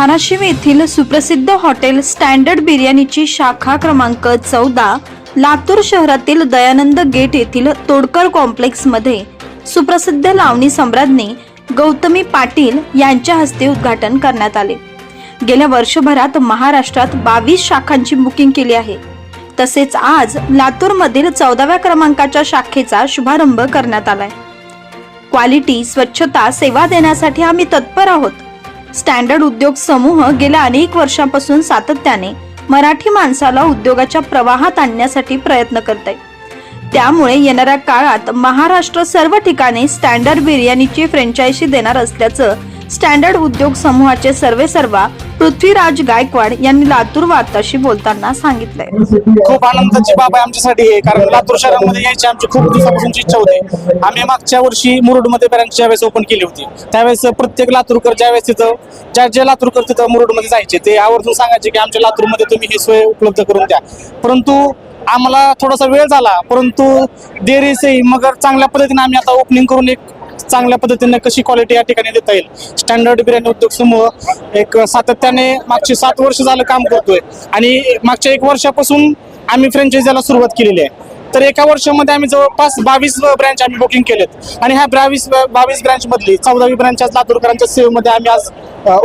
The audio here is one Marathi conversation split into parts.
धाराशिव येथील सुप्रसिद्ध हॉटेल स्टँडर्ड बिर्याणीची शाखा क्रमांक चौदा लातूर शहरातील दयानंद गेट येथील तोडकर कॉम्प्लेक्समध्ये सुप्रसिद्ध लावणी सम्राज्ञी गौतमी पाटील यांच्या हस्ते उद्घाटन करण्यात आले. गेल्या वर्षभरात महाराष्ट्रात बावीस शाखांची बुकिंग केली आहे. तसेच आज लातूरमधील चौदाव्या क्रमांकाच्या शाखेचा शुभारंभ करण्यात आलाय. क्वालिटी स्वच्छता सेवा देण्यासाठी आम्ही तत्पर आहोत. स्टँडर्ड उद्योग समूह गेल्या अनेक वर्षांपासून सातत्याने मराठी माणसाला उद्योगाच्या प्रवाहात आणण्यासाठी प्रयत्न करत आहे त्यामुळे येणाऱ्या काळात महाराष्ट्र सर्व ठिकाणी स्टँडर्ड बिर्याणीची फ्रँचायझी देणार असल्याचं स्टँडर्ड उद्योग समूहाचे सर्वे सर्वा पृथ्वीराज गायकवाड यांनी लातूर वार्ताशी बोलताना सांगितलंय. खूप आनंदाची बाब आहे आमच्यासाठी हे कारण लातूर शहरामध्ये यायची आमची खूप दिवसापासूनची इच्छा होती. आम्ही मागच्या वर्षी मुरुडमध्ये ब्रँच ज्यावेळेस ओपन केली होती. त्यावेळेस प्रत्येक लातूरकर ज्यावेळेस तिथं ज्या जे लातूरकर तिथं मुरुडमध्ये जायचे ते आवर्जून सांगायचे की आमच्या लातूरमध्ये तुम्ही ही सोय उपलब्ध करून द्या. परंतु आम्हाला थोडासा वेळ झाला परंतु देरी मगर चांगल्या पद्धतीने आम्ही आता ओपनिंग करून एक चांगल्या पद्धतीने कशी क्वालिटी या ठिकाणी देता येईल? स्टँडर्ड बिर्याणी उद्योग समूह एक सातत्याने मागचे सात वर्ष झालं काम करतोय. आणि मागच्या एक वर्षापासून आम्ही फ्रँचायझीला सुरुवात केलेली आहे. तर एका वर्षामध्ये आम्ही जवळपास बावीस ब्रँच आम्ही बुकिंग केलेत. आणि ह्या बावीस बावीस ब्रँचमधली चौदावी ब्रँच आज लातूरकरांच्या सेवेमध्ये आम्ही आज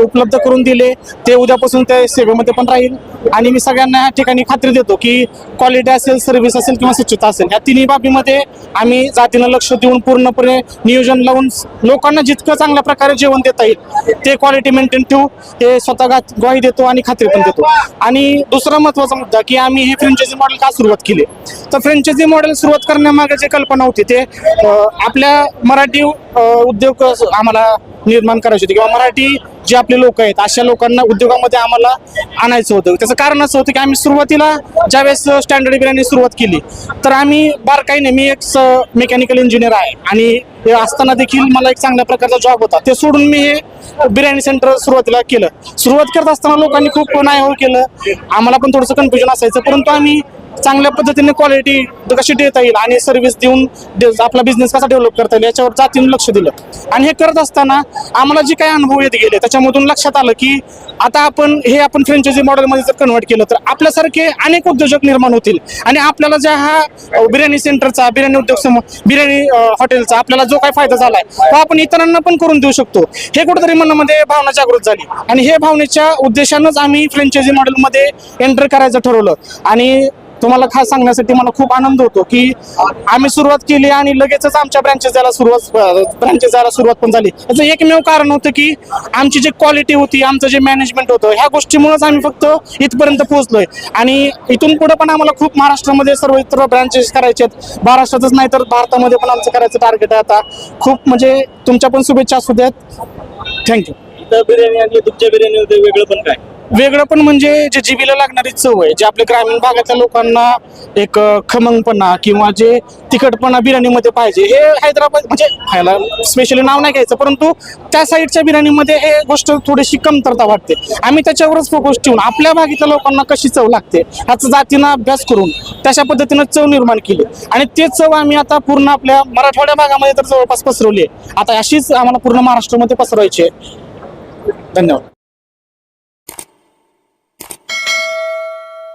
उपलब्ध करून दिले. ते उद्यापासून ते सेवेमध्ये पण राहील. आणि मी सगळ्यांना या ठिकाणी खात्री देतो की क्वालिटी असेल सर्व्हिस असेल किंवा स्वच्छता असेल या तिन्ही बाबीमध्ये आम्ही जातीनं लक्ष देऊन पूर्णपणे नियोजन लावून लोकांना जितकं चांगल्या प्रकारे जेवण देता येईल ते क्वालिटी मेंटेन ठेवू हे स्वतः ग्वाही देतो आणि खात्री पण देतो. आणि दुसरा महत्त्वाचा मुद्दा की आम्ही हे फ्रँचायझी मॉडेल का सुरुवात केली? तर फ्रँचायझी मॉडेल सुरुवात करण्यामागे जी कल्पना होती ते आपल्या मराठी उद्योग आम्हाला निर्माण करायचे होते किंवा मराठी जे आपले लोक आहेत अशा लोकांना उद्योगामध्ये आम्हाला आणायचं होतं. त्याचं कारण असं होतं की आम्ही सुरुवातीला ज्यावेळेस स्टँडर्ड बिर्याणी सुरुवात केली तर आम्ही बारकाईने मी एक मेकॅनिकल इंजिनियर आहे आणि हे असताना देखील मला एक चांगल्या प्रकारचा जॉब होता. ते सोडून मी हे बिर्याणी सेंटर सुरुवातीला केलं. सुरुवात करत असताना लोकांनी खूप नाही हो केलं. आम्हाला पण थोडंसं कन्फ्युजन असायचं परंतु आम्ही चांगल्या पद्धतीने क्वालिटी कशी देता येईल आणि सर्व्हिस देऊन दे- आपला बिझनेस कसा डेव्हलप करता येईल याच्यावर जातीनं लक्ष दिलं. आणि हे करत असताना आम्हाला जे काही अनुभव येत गेले त्याच्यामधून लक्षात आलं की आता आपण हे आपण फ्रँचायझी मॉडेलमध्ये जर कन्वर्ट केलं तर आपल्यासारखे अनेक उद्योजक निर्माण होतील. आणि आपल्याला ज्या हा बिर्याणी सेंटरचा बिर्याणी उद्योग समूह बिर्याणी हॉटेलचा आपल्याला जो काही फायदा झालाय तो आपण इतरांना पण करून देऊ शकतो. हे कुठेतरी मनामध्ये भावना जागृत झाली. आणि हे भावनेच्या उद्देशानंच आम्ही फ्रँचायझी मॉडेलमध्ये एंटर करायचं ठरवलं. आणि तुम्हाला खास सांगण्यासाठी मला खूप आनंद होतो की आम्ही सुरुवात केली आणि लगेचच आमच्या ब्रँचेस जायला सुरुवात ब्रँचेस जायला सुरुवात पण झाली. याचं एकमेव कारण होतं की आमची जी क्वालिटी होती आमचं जे मॅनेजमेंट होतं ह्या गोष्टीमुळेच आम्ही फक्त इथपर्यंत पोहोचलोय. आणि इथून पुढे पण आम्हाला खूप महाराष्ट्रामध्ये सर्व इतर ब्रँचेस करायचे आहेत. महाराष्ट्रातच नाही तर भारतामध्ये पण आमचं करायचं टार्गेट आहे आता. खूप म्हणजे तुमच्या पण शुभेच्छा असू द्यात थँक्यू बिर्याणी आणि तुमच्या बिर्याणीमध्ये वेगळं पण काय? वेगळं पण म्हणजे जे जिबीला लागणारी चव आहे जे आपल्या ग्रामीण भागातल्या लोकांना एक खमंगपणा किंवा जे तिखटपणा बिर्याणीमध्ये पाहिजे हे हैदराबाद म्हणजे ह्याला स्पेशली नाव नाही घ्यायचं परंतु त्या साईडच्या बिर्याणीमध्ये हे गोष्ट थोडीशी कमतरता वाटते. आम्ही त्याच्यावरच फोकस ठेवून आपल्या भागातल्या लोकांना कशी चव लागते ह्याचा जातीनं अभ्यास करून तशा पद्धतीनं चव निर्माण केली. आणि ते चव आम्ही आता पूर्ण आपल्या मराठवाड्या भागामध्ये तर जवळपास पसरवली आहे. आता अशीच आम्हाला पूर्ण महाराष्ट्रामध्ये पसरवायची आहे. धन्यवाद.